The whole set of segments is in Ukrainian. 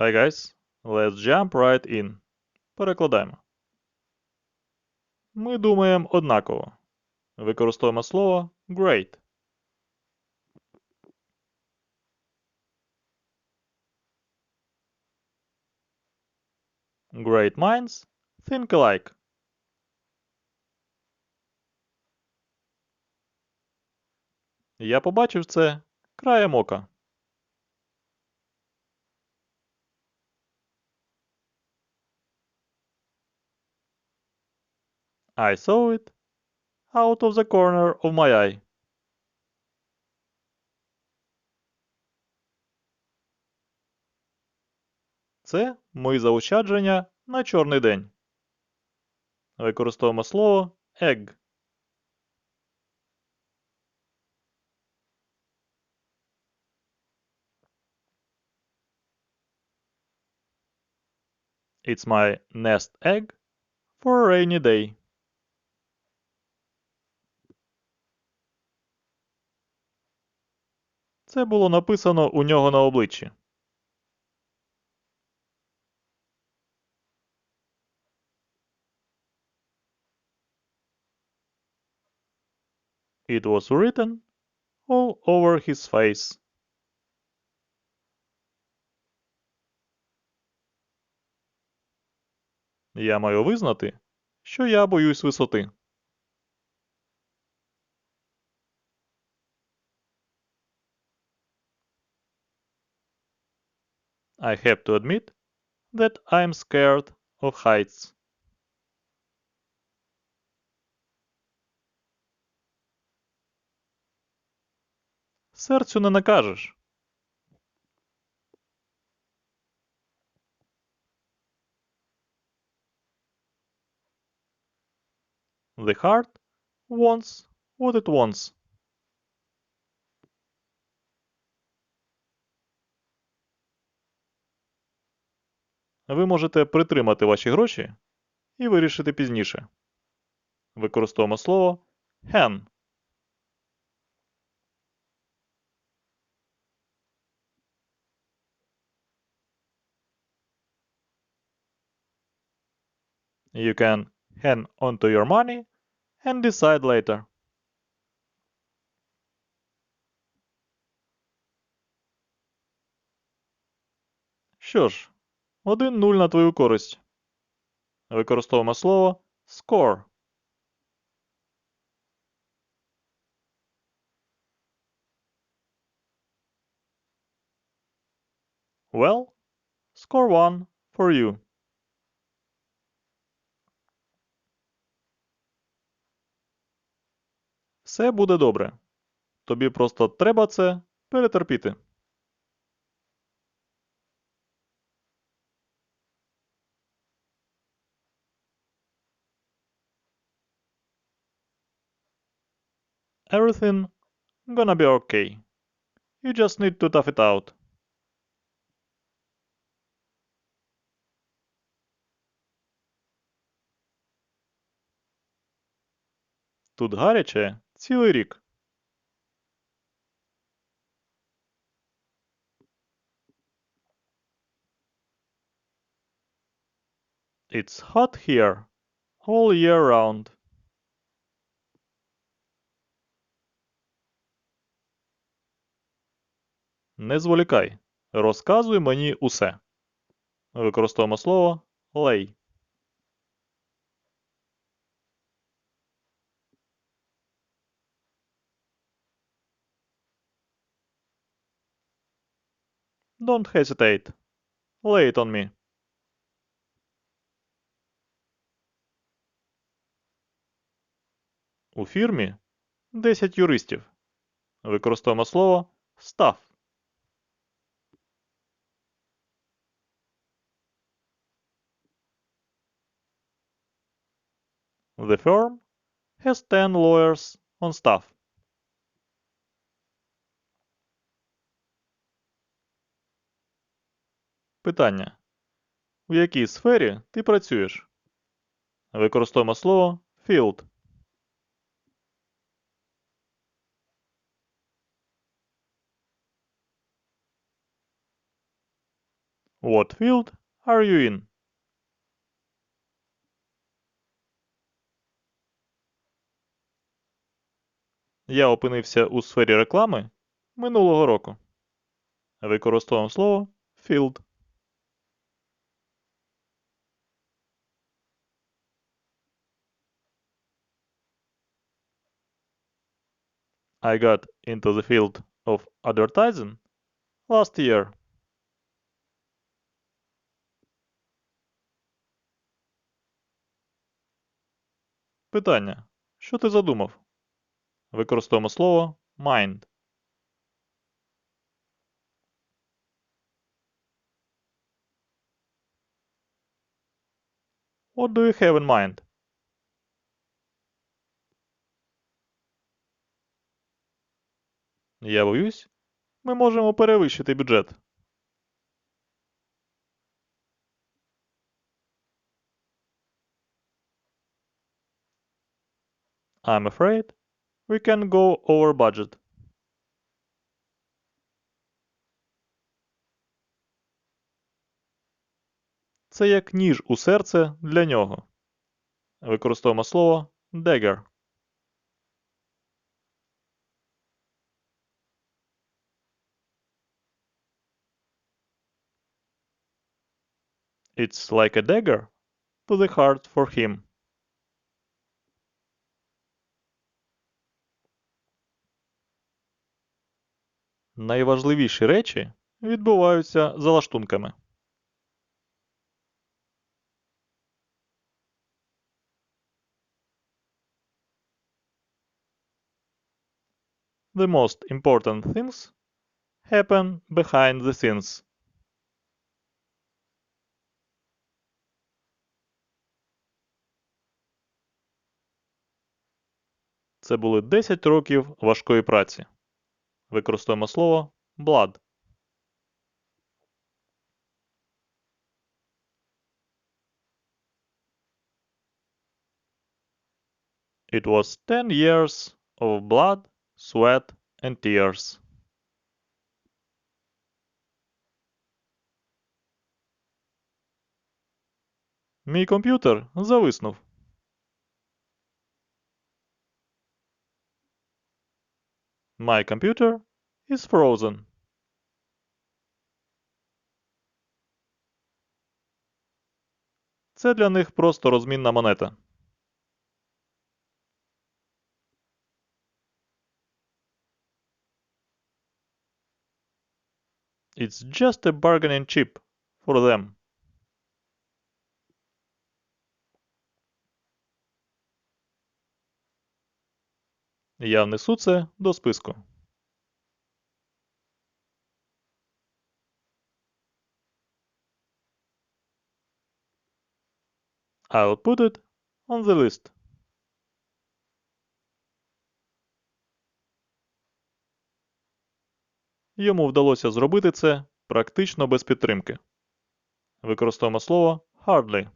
Hi guys, let's jump right in. Перекладаємо. Ми думаємо однаково. Використовуємо слово great. Great minds think alike. Я побачив це краєм ока. I saw it out of the corner of my eye. Це мої заощадження на чорний день. Використовуємо слово egg. It's my nest egg for a rainy day. Це було написано у нього на обличчі. It was written all over his face. Я маю визнати, що я боюсь висоти. I have to admit that I'm scared of heights. Серцю не накажеш. The heart wants what it wants. Ви можете притримати ваші гроші і вирішити пізніше. Використовуємо слово hen. You can hang onto your money and decide later. Що ж, 1-0 на твою користь. Використовуємо слово score. Well, score 1 for you. Все буде добре. Тобі просто треба це перетерпіти. Everything gonna be okay. You just need to tough it out. Тут гаряче цілий рік. It's hot here all year round. Не зволікай. Розказуй мені усе. Використовуємо слово lay. Don't hesitate. Lay it on me. У фірмі 10 юристів. Використовуємо слово staff. The firm has 10 lawyers on staff. Питання. У якій сфері ти працюєш? Використовуємо слово field. What field are you in? Я опинився у сфері реклами минулого року. Використовуємо слово field. I got into the field of advertising last year. Питання. Що ти задумав? Використовуємо слово mind. What do you have in mind? Я боюсь, ми можемо перевищити бюджет. I'm afraid we can go over budget. Це як ніж у серце для нього. Використовуємо слово dagger. It's like a dagger to the heart for him. Найважливіші речі відбуваються за лаштунками. The most important things happen behind the scenes. Це були 10 років важкої праці. Використовуємо слово blood. It was 10 years of blood, sweat and tears. Мій комп'ютер зависнув. My computer is frozen. Це для них просто розмінна монета. It's just a bargaining chip for them. Я внесу це до списку. I'll put it on the list. Йому вдалося зробити це практично без підтримки. Використовуємо слово hardly.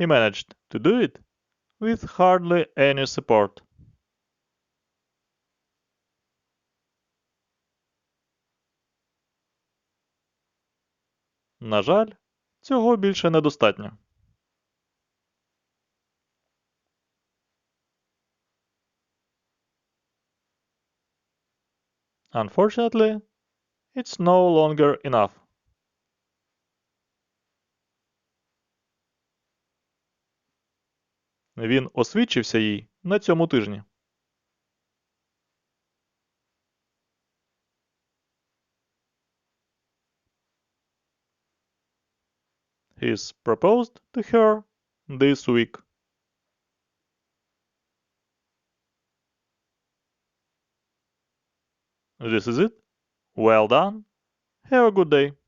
He managed to do it with hardly any support. На жаль, цього більше недостатньо. Unfortunately, it's no longer enough. Він освідчився їй на цьому тижні. He's proposed to her this week. This is it. Well done. Have a good day.